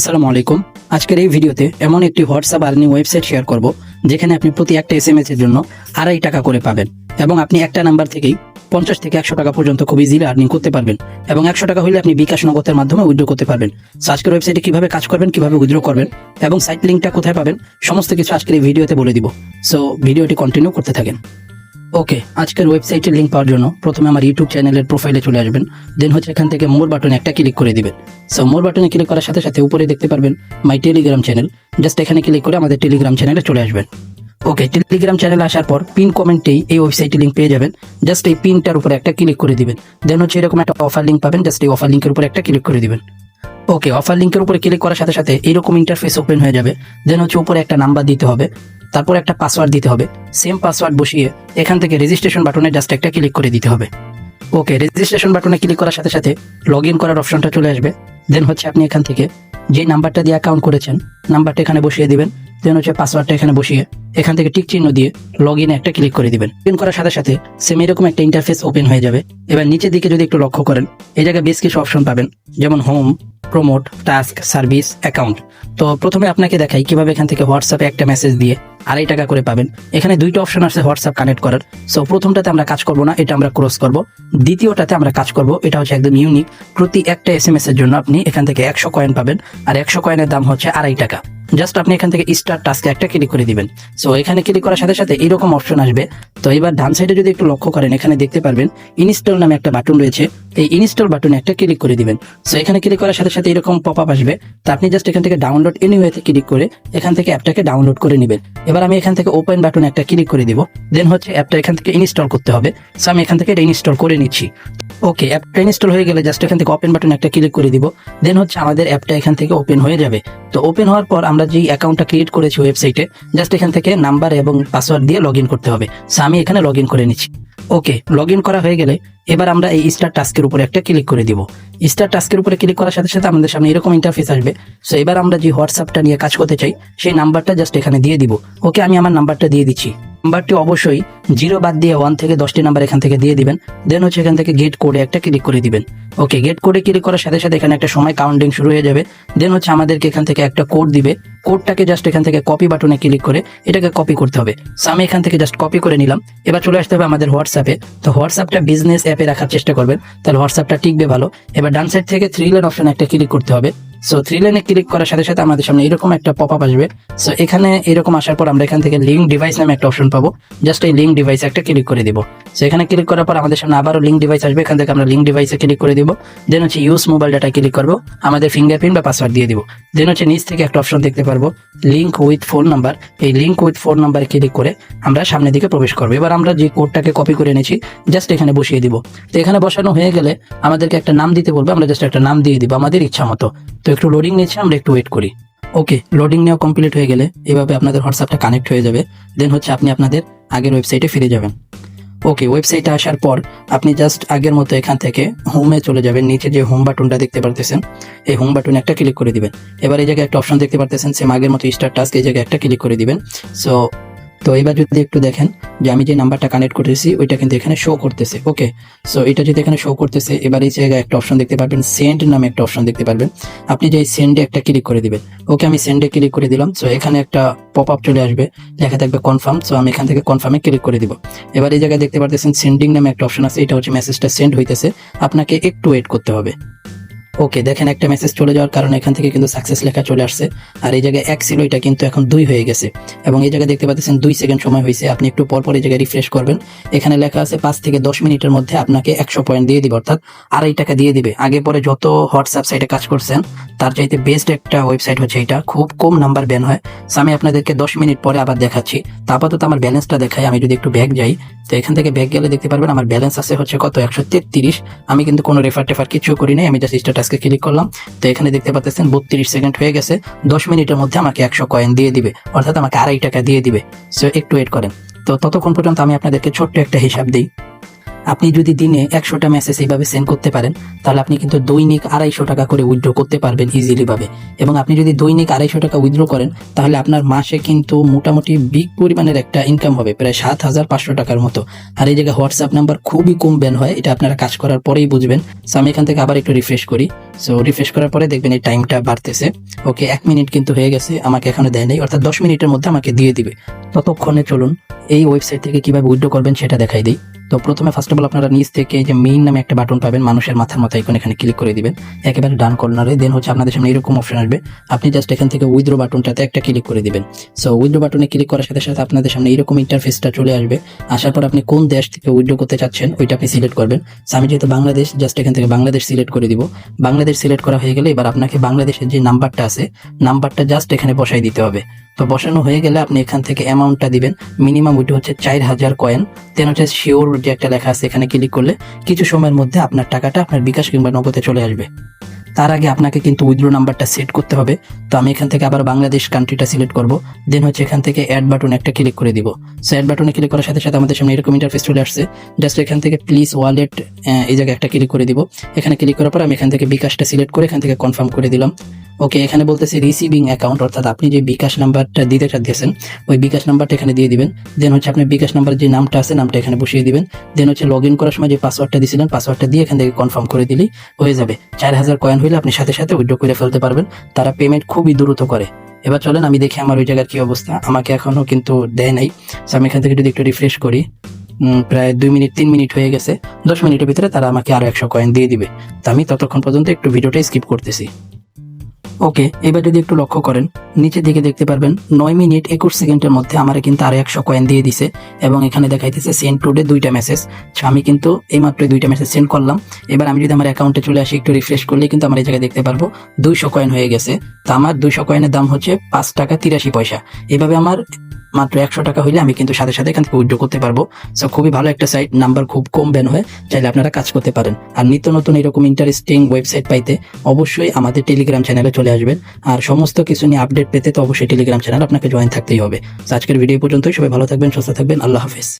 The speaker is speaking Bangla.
আসসালামু আলাইকুম। আজকের এই ভিডিওতে এমন একটি হোয়াটসঅ্যাপ আর্নিং ওয়েবসাইট শেয়ার করব যেখানে আপনি প্রতি একটা এস এম এর জন্য আড়াই টাকা করে পাবেন এবং আপনি একটা নাম্বার থেকেই পঞ্চাশ থেকে একশো টাকা পর্যন্ত খুব ইজিলি আর্নিং করতে পারবেন এবং একশো টাকা হলে আপনি বিকাশ নগদের মাধ্যমে উইথড্র করতে পারবেন। So, আজকের ওয়েবসাইটে কীভাবে কাজ করবেন কীভাবে উইথড্র করবেন এবং সাইট লিঙ্কটা কোথায় পাবেন সমস্ত কিছু আজকের এই ভিডিওতে বলে দিব। সো ভিডিওটি কন্টিনিউ করতে থাকেন। ওকে, আজকের ওয়েবসাইটের লিঙ্ক পাওয়ার জন্য প্রথমে আমার ইউটিউব চ্যানেলের প্রোফাইলে চলে আসবেন দেন হচ্ছে এখান থেকে মোর বাটনে একটা ক্লিক করে দিবেন। সো মোর বাটনে ক্লিক করার সাথে সাথে উপরে দেখতে পারবেন মাই টেলিগ্রাম চ্যানেল জাস্ট এখানে ক্লিক করে আমাদের টেলিগ্রাম চ্যানেলে চলে আসবেন। ওকে টেলিগ্রাম চ্যানেলে আসার পর পিন কমেন্টেই এই ওয়েবসাইটে লিঙ্ক পেয়ে যাবেন জাস্ট এই পিনটার উপরে একটা ক্লিক করে দিবেন। দেন হচ্ছে এরকম একটা অফার লিঙ্ক পাবেন জাস্ট এই অফার লিঙ্কের উপরে একটা ক্লিক করে দিবেন। ওকে অফার লিঙ্কের উপরে ক্লিক করার সাথে সাথে এরকম ইন্টারফেস ওপেন হয়ে যাবে দেন হচ্ছে উপরে একটা নাম্বার দিতে হবে, তারপর একটা পাসওয়ার্ড দিতে হবে সেম পাসওয়ার্ড বসিয়ে এখান থেকে রেজিস্ট্রেশন বাটনে জাস্ট একটা ক্লিক করে দিতে হবে। ওকে রেজিস্ট্রেশন বাটনে ক্লিক করার সাথে সাথে লগ ইন করার অপশনটা চলে আসবে দেন হচ্ছে আপনি এখান থেকে যে নাম্বারটা দিয়ে অ্যাকাউন্ট করেছেন নাম্বারটা এখানে বসিয়ে দিবেন দেন হচ্ছে পাসওয়ার্ডটা এখানে বসিয়ে এখান থেকে টিক চিহ্ন দিয়ে লগ ইনে একটা ক্লিক করে দিবেন। লগ করার সাথে সাথে সেম এরকম একটা ইন্টারফেস ওপেন হয়ে যাবে, এবার নিচের দিকে যদি একটু লক্ষ্য করেন, এই জায়গায় বেশ কিছু অপশন পাবেন, যেমন home promote task service account তো প্রথমে আপনাকে দেখাই কীভাবে এখান থেকে হোয়াটসঅ্যাপে একটা মেসেজ দিয়ে আড়াই টাকা করে পাবেন। এখানে দুইটা অপশন আছে হোয়াটসঅ্যাপ কানেক্ট করার। সো প্রথমটাতে আমরা কাজ করব না, এটা আমরা ক্রস করব। দ্বিতীয়টাতে আমরা কাজ করব, এটা হচ্ছে একদম ইউনিক প্রতি একটা এস এম এস এর জন্য আপনি এখান থেকে একশো কয়েন পাবেন, আর একশো কয়েনের দাম হচ্ছে আড়াই টাকা। জাস্ট আপনি এখান থেকে স্টার টাস্কে একটা ক্লিক করে দিবেন। সো এখানে ক্লিক করার সাথে সাথে এরকম অপশন আসবে। তো এবার ডান সাইডে যদি একটু লক্ষ্য করেন, এখানে দেখতে পারবেন ইনস্টল নামে একটা বাটন রয়েছে। এই ইনস্টল বাটনে একটা ক্লিক করে দিবেন। সো এখানে ক্লিক করার সাথে সাথে এরকম পপ আপ আসবে। তো আপনি জাস্ট এখান থেকে ডাউনলোড এনিওয়েতে ক্লিক করে এখান থেকে অ্যাপটাকে ডাউনলোড করে নেবেন। এবার আমি এখান থেকে ওপেন বাটনে একটা ক্লিক করে দিব। দেন হচ্ছে অ্যাপটা এখান থেকে ইনস্টল করতে হবে। সো আমি এখান থেকে এটা ইনস্টল করে নিচ্ছি। ওকে অ্যাপটা ইনস্টল হয়ে গেলে জাস্ট এখান থেকে ওপেন বাটন একটা ক্লিক করে দিব। দেন হচ্ছে আমাদের অ্যাপটা এখান থেকে ওপেন হয়ে যাবে। তো ওপেন হওয়ার পর আমরা যেই অ্যাকাউন্টটা ক্রিয়েট করেছি ওয়েবসাইটে জাস্ট এখান থেকে নাম্বার এবং পাসওয়ার্ড দিয়ে লগ করতে হবে। সো আমি এখানে লগ করে নিচ্ছি। ওকে লগ করা হয়ে গেলে এবার আমরা এই স্টার টাস্কের উপরে একটা ক্লিক করে দিব। স্টার টাস্কের উপরে ক্লিক করার সাথে সাথে আমাদের সামনে এরকম ইন্টারফেস আসবে। সো এবার আমরা যে হোয়াটসঅ্যাপটা নিয়ে কাজ করতে চাই, সেই নাম্বারটা জাস্ট এখানে দিয়ে দিব। ওকে, আমি আমার নাম্বারটা দিয়ে দিচ্ছি। নাম্বারটি অবশ্যই জিরো বাদ দিয়ে ওয়ান থেকে দশটি নাম্বার এখান থেকে দিয়ে দিবেন। দেন হচ্ছে এখান থেকে গেট কোডে একটা ক্লিক করে দিবেন। ওকে গেট কোডে ক্লিক করার সাথে সাথে এখানে একটা সময় কাউন্টিং শুরু হয়ে যাবে। দেন হচ্ছে আমাদেরকে এখান থেকে একটা কোড দিবে। কোডটাকে জাস্ট এখান থেকে কপি বাটনে ক্লিক করে এটাকে কপি করতে হবে। আমি এখান থেকে জাস্ট কপি করে নিলাম। এবার চলে আসতে হবে আমাদের হোয়াটসঅ্যাপে তো হোয়াটসঅ্যাপটা বিজনেস অ্যাপে রাখার চেষ্টা করবেন। তাহলে হোয়াটসঅ্যাপটা টিকবে ভালো। এবার ডান সাইড থেকে থ্রি লাইন অপশন একটা ক্লিক করতে হবে। সো থ্রি লাইনে ক্লিক করার সাথে সাথে আমাদের সামনে এরকম একটা পপ আপ আসবে। সো এখানে এরকম আসার পর আমরা এখান থেকে লিঙ্ক ডিভাইস নামে একটা অপশন পাবো। জাস্ট এই লিঙ্ক ডিভাইসে একটা ক্লিক করে দিব। সো এখানে ক্লিক করার পর আমাদের সামনে আবারও লিঙ্ক ডিভাইস আসবে। এখান থেকে আমরা লিঙ্ক ডিভাইসে ক্লিক করে দিব। দেন হচ্ছে ইউজ মোবাইল ডাটা ক্লিক করব। আমাদের ফিঙ্গারপ্রিন্ট বা পাসওয়ার্ড দিয়ে দিব। দেন হচ্ছে নিচ থেকে একটা অপশন দেখতে পারব। লিঙ্ক উইথ ফোন নাম্বার এই link with phone number click করে আমরা সামনের দিকে প্রবেশ করব। এবার আমরা যে কোডটাকে কপি করে এনেছি জাস্ট এখানে বসিয়ে দিব। তো এখানে বসানো হয়ে গেলে আমাদেরকে একটা নাম দিতে বলবে। আমরা জাস্ট একটা নাম দিয়ে দিব। আমাদের ইচ্ছা মতো। তো একটু লোডিং নিচ্ছে, আমরা একটু ওয়েট করি। ওকে লোডিং নেওয়া কমপ্লিট হয়ে গেলে এভাবে আপনাদের হোয়াটসঅ্যাপটা কানেক্ট হয়ে যাবে। দেন হচ্ছে আপনি আপনাদের আগের ওয়েবসাইটে ফিরে যাবেন। ওকে ওয়েবসাইটে আসার পর আপনি জাস্ট আগের মতো এখান থেকে হোমে চলে যাবেন। নিচে যে হোম বাটনটা দেখতে পারতেছেন, এই হোম বাটনে একটা ক্লিক করে দিবেন। এবার এই জায়গায় একটা অপশন দেখতে পারতেছেন সেম আগের মতো স্টার টাস্ক এই জায়গায় একটা ক্লিক করে দিবেন। সো তো এবার যদি একটু দেখেন যে আমি যে নাম্বারটা কানেক্ট করেছি ওইটা কিন্তু এখানে শো করতেছে ওকে সো এটা যদি এখানে শো করতেছে, এবার এই জায়গায় একটা অপশন দেখতে পারবেন সেন্ড নামে একটা অপশন দেখতে পারবেন। আপনি যে সেন্ডে একটা ক্লিক করে দিবেন ওকে আমি সেন্ডে ক্লিক করে দিলাম সো এখানে একটা পপ আপ চলে আসবে লেখা থাকবে কনফার্ম সো আমি এখান থেকে কনফার্মে ক্লিক করে দিব। এবার এই জায়গায় দেখতে পারতেছেন সেন্ডিং নামে একটা অপশন আছে, এটা হচ্ছে মেসেজটা সেন্ড হইতেছে, আপনাকে একটু ওয়েট করতে হবে। ওকে দেখেন একটা মেসেজ চলে যাওয়ার কারণে এখান থেকে কিন্তু সাকসেস লেখা চলে আসছে। আর এই জায়গায় এক ছিল এটা কিন্তু এখন দুই হয়ে গেছে। এবং এই জায়গায় দেখতে পাচ্ছেন দুই সেকেন্ড সময় হয়েছে। আপনি একটু পর পর এই জায়গায় রিফ্রেশ করবেন। এখানে লেখা আছে পাঁচ থেকে দশ মিনিটের মধ্যে আপনাকে একশো পয়েন্ট দিয়ে দিবে অর্থাৎ আড়াই টাকা দিয়ে দিবে। আগে পরে যত হোয়াটসঅ্যাপ সাইটে কাজ করছেন তার চাইতে বেস্ট একটা ওয়েবসাইট হচ্ছে এটা। খুব কম নাম্বার ব্যান হয়। So, আমি আপনাদেরকে দশ মিনিট পরে আবার দেখাচ্ছি। তা আপাতত আমার ব্যালেন্সটা দেখাই আমি যদি একটু ব্যাগ যাই তো এখান থেকে ব্যাগ গেলে দেখতে পারবেন আমার ব্যালেন্স আছে হচ্ছে কত? একশো তেত্রিশ। আমি কিন্তু কোনো রেফার টেফার কিছু করি নাই আমি জাস্ট স্ট্যাটাসকে ক্লিক করলাম। তো এখানে দেখতে পাচ্ছেন বত্রিশ সেকেন্ড হয়ে গেছে। দশ মিনিটের মধ্যে আমাকে একশো কয়েন দিয়ে দিবে। অর্থাৎ আমাকে আড়াই টাকা দিয়ে দিবে। সো একটু ওয়েট করেন। তো ততক্ষণ পর্যন্ত আমি আপনাদেরকে ছোট্ট একটা হিসাব দিই। আপনি যদি দিনে একশোটা মেসেজ এইভাবে সেন্ড করতে পারেন, তাহলে আপনি কিন্তু দৈনিক আড়াইশো টাকা করে উইথড্র করতে পারবেন ইজিলি ভাবে। এবং আপনি যদি দৈনিক আড়াইশো টাকা উইথড্র করেন, তাহলে আপনার মাসে কিন্তু মোটামুটি বিগ পরিমাণের একটা ইনকাম হবে, প্রায় সাত হাজার পাঁচশো টাকার মতো। আর এই জায়গায় হোয়াটসঅ্যাপ নাম্বার খুবই কম ব্যান হয়, এটা আপনারা কাজ করার পরেই বুঝবেন। সো আমি এখান থেকে আবার একটু রিফ্রেশ করি। সো রিফ্রেশ করার পরে দেখবেন এই টাইমটা বাড়তেছে। ওকে এক মিনিট কিন্তু হয়ে গেছে, আমাকে এখনও দেয় নাই, অর্থাৎ দশ মিনিটের মধ্যে আমাকে দিয়ে দিবে। ততক্ষণে চলুন, এই ওয়েবসাইট থেকে কীভাবে উইথড্র করবেন সেটা দেখাই দিই। তো প্রথমে ফার্স্ট অফ অল আপনারা নিচ থেকে যে মেইন নামে একটা বাটন পাবেন মানুষের মাথার মতো এখন এখানে ক্লিক করে দিবেন। একেবারে ডান কর্নারে দেন হচ্ছে আপনাদের সামনে এরকম অপশন আসবে। আপনি জাস্ট এখান থেকে উইথড্র বাটনটাতে একটা ক্লিক করে দিবেন। সো উইথড্র বাটনে ক্লিক করার সাথে সাথে আপনাদের সামনে এরকম ইন্টারফেসটা চলে আসবে। আসার পর আপনি কোন দেশ থেকে উইথড্র করতে চাচ্ছেন ওইটা আপনি সিলেক্ট করবেন। So, আমি যেহেতু বাংলাদেশ জাস্ট এখান থেকে বাংলাদেশ সিলেক্ট করে দিব। বাংলাদেশ সিলেক্ট করা হয়ে গেলে এবার আপনাকে বাংলাদেশের যে নাম্বারটা আছে নাম্বারটা জাস্ট এখানে বসাই দিতে হবে। তো বসানো হয়ে গেলে আপনি এখান থেকে অ্যামাউন্টটা দিবেন। মিনিমাম ওইটা হচ্ছে চার হাজার কয়েন দেন হচ্ছে শিওর যে একটা লেখা আছে, এখানে ক্লিক করলে কিছু সময়ের মধ্যে আপনার টাকাটা আপনার বিকাশ কিংবা নগদে চলে আসবে। তার আগে আপনাকে কিন্তু উইথড্র নাম্বারটা সেট করতে হবে। তো আমি এখান থেকে আবার বাংলাদেশ কান্ট্রিটা সিলেক্ট করব। দেন হচ্ছে এখান থেকে অ্যাড বাটন একটা ক্লিক করে দিব। সো অ্যাড বাটনে ক্লিক করার সাথে সাথে আমাদের সামনে এরকম ইন্টারফেস চলে আসছে। জাস্ট এখান থেকে প্লিজ ওয়ালেট এই জায়গায় একটা ক্লিক করে দিব। এখানে ক্লিক করার পর আমি এখান থেকে বিকাশটা সিলেক্ট করে এখান থেকে কনফার্ম করে দিলাম। ওকে এখানে বলতেছে রিসিভিং অ্যাকাউন্ট অর্থাৎ আপনি যে বিকাশ নাম্বারটা দিতে চাচ্ছেন, ওই বিকাশ নাম্বারটা এখানে দিয়ে দিবেন। দেন হচ্ছে আপনার বিকাশ নাম্বার যে নামটা আছে, নামটা এখানে বসিয়ে দিবেন। দেন হচ্ছে লগ করার সময় যে পাসওয়ার্ডটা দিয়েছিলেন পাসওয়ার্ডটা দিয়ে এখান থেকে কনফার্ম করে দিলেই হয়ে যাবে। চার হাজার কয়েন হইলে আপনি সাথে সাথে উইড্রো করে ফেলতে পারবেন। তারা পেমেন্ট খুবই দ্রুত করে। এবার চলেন আমি দেখি আমার ওই জায়গার কি অবস্থা। আমাকে এখনও কিন্তু দেয় নাই। সো আমি এখান থেকে যদি একটু রিফ্রেশ করি প্রায় দুই মিনিট, তিন মিনিট হয়ে গেছে। দশ মিনিটের ভিতরে তারা আমাকে আরও একশো কয়েন দিয়ে দিবে। তো আমি ততক্ষণ পর্যন্ত একটু ভিডিওটাই স্কিপ করতেছি। ওকে, এবার যদি একটু লক্ষ্য করেন, নিচের দিকে দেখতে পারবেন, নয় মিনিট একুশ সেকেন্ডের মধ্যে আমার কিন্তু আরও একশো কয়েন দিয়ে দিছে এবং এখানে দেখাইতেছে সেন্ড টুডে দুইটা মেসেজ আমি কিন্তু এইমাত্র দুইটা মেসেজ সেন্ড করলাম। এবার আমি যদি আমার অ্যাকাউন্টে চলে আসি, একটু রিফ্রেশ করলে কিন্তু আমার এই জায়গায় দেখতে পারব, দুইশো কয়েন হয়ে গেছে। তা আমার দুইশো কয়েনের দাম হচ্ছে পাঁচ টাকা তিরাশি পয়সা। এভাবে আমার মাত্র একশো টাকা হইলে আমি কিন্তু সাথে সাথে এখান থেকে উইড্রো করতে পারব। সো খুবই ভালো একটা সাইট নাম্বার খুব কম ব্যান হয়ে চাইলে আপনারা কাজ করতে পারেন। আর নিত্য নতুন এরকম ইন্টারেস্টিং ওয়েবসাইট পাইতে অবশ্যই আমাদের টেলিগ্রাম চ্যানেলে চলে আসবেন। আর সমস্ত কিছু নিয়ে আপডেট পেতে তো অবশ্যই টেলিগ্রাম চ্যানেল আপনাকে জয়েন থাকতেই হবে। আজকের ভিডিও পর্যন্তই। সবাই ভালো থাকবেন, সুস্থ থাকবেন। আল্লাহ হাফেজ।